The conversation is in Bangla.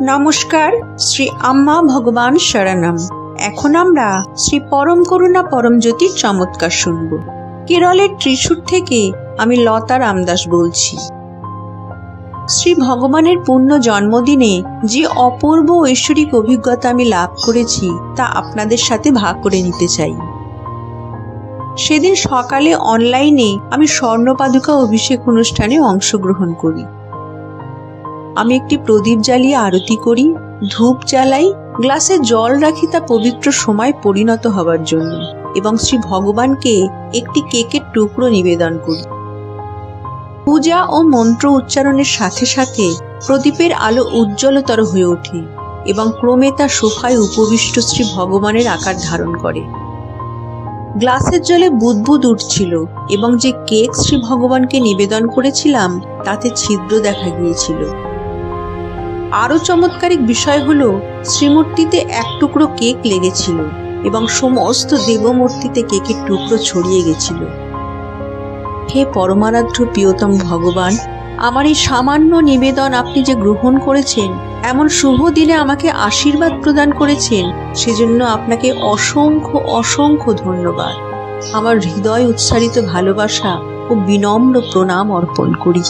নমস্কার, শ্রী আম্মা ভগবান শরণম। এখন আমরা শ্রী পরম করুণা পরম জ্যোতির চমৎকার শুনব। কেরলের ত্রিশূর থেকে আমি লতা রামদাস বলছি। শ্রী ভগবানের পূর্ণ জন্মদিনে যে অপূর্ব ঐশ্বরিক অভিজ্ঞতা আমি লাভ করেছি, তা আপনাদের সাথে ভাগ করে নিতে চাই। সেদিন সকালে অনলাইনে আমি স্বর্ণপাদুকা অভিষেক অনুষ্ঠানে অংশগ্রহণ করি। আমি একটি প্রদীপ জ্বালিয়ে আরতি করি, ধূপ জ্বালাই, গ্লাসে জল রাখি তা পবিত্র সময় পরিণত হবার জন্য এবং শ্রী ভগবানকে একটি কেকের টুকরো নিবেদন করি। পূজা ও মন্ত্র উচ্চারণের সাথে সাথে প্রদীপের আলো উজ্জ্বলতর হয়ে ওঠে এবং ক্রমে তা সোফায় উপবিষ্ট শ্রী ভগবানের আকার ধারণ করে। গ্লাসের জলে বুদবুদ উঠছিল এবং যে কেক শ্রী ভগবানকে নিবেদন করেছিলাম, তাতে ছিদ্র দেখা গিয়েছিল। আরও চমৎকারিক বিষয় হলো, শ্রীমূর্তিতে এক টুকরো কেক লেগেছিল এবং সমস্ত দেবমূর্তিতে কেকের টুকরো ছড়িয়ে গেছিল। হে পরমারাধ্য প্রিয়তম ভগবান, আমার এই সামান্য নিবেদন আপনি যে গ্রহণ করেছেন, এমন শুভ দিনে আমাকে আশীর্বাদ প্রদান করেছেন, সেজন্য আপনাকে অসংখ্য অসংখ্য ধন্যবাদ। আমার হৃদয় উচ্চারিত ভালোবাসা ও বিনম্র প্রণাম অর্পণ করি।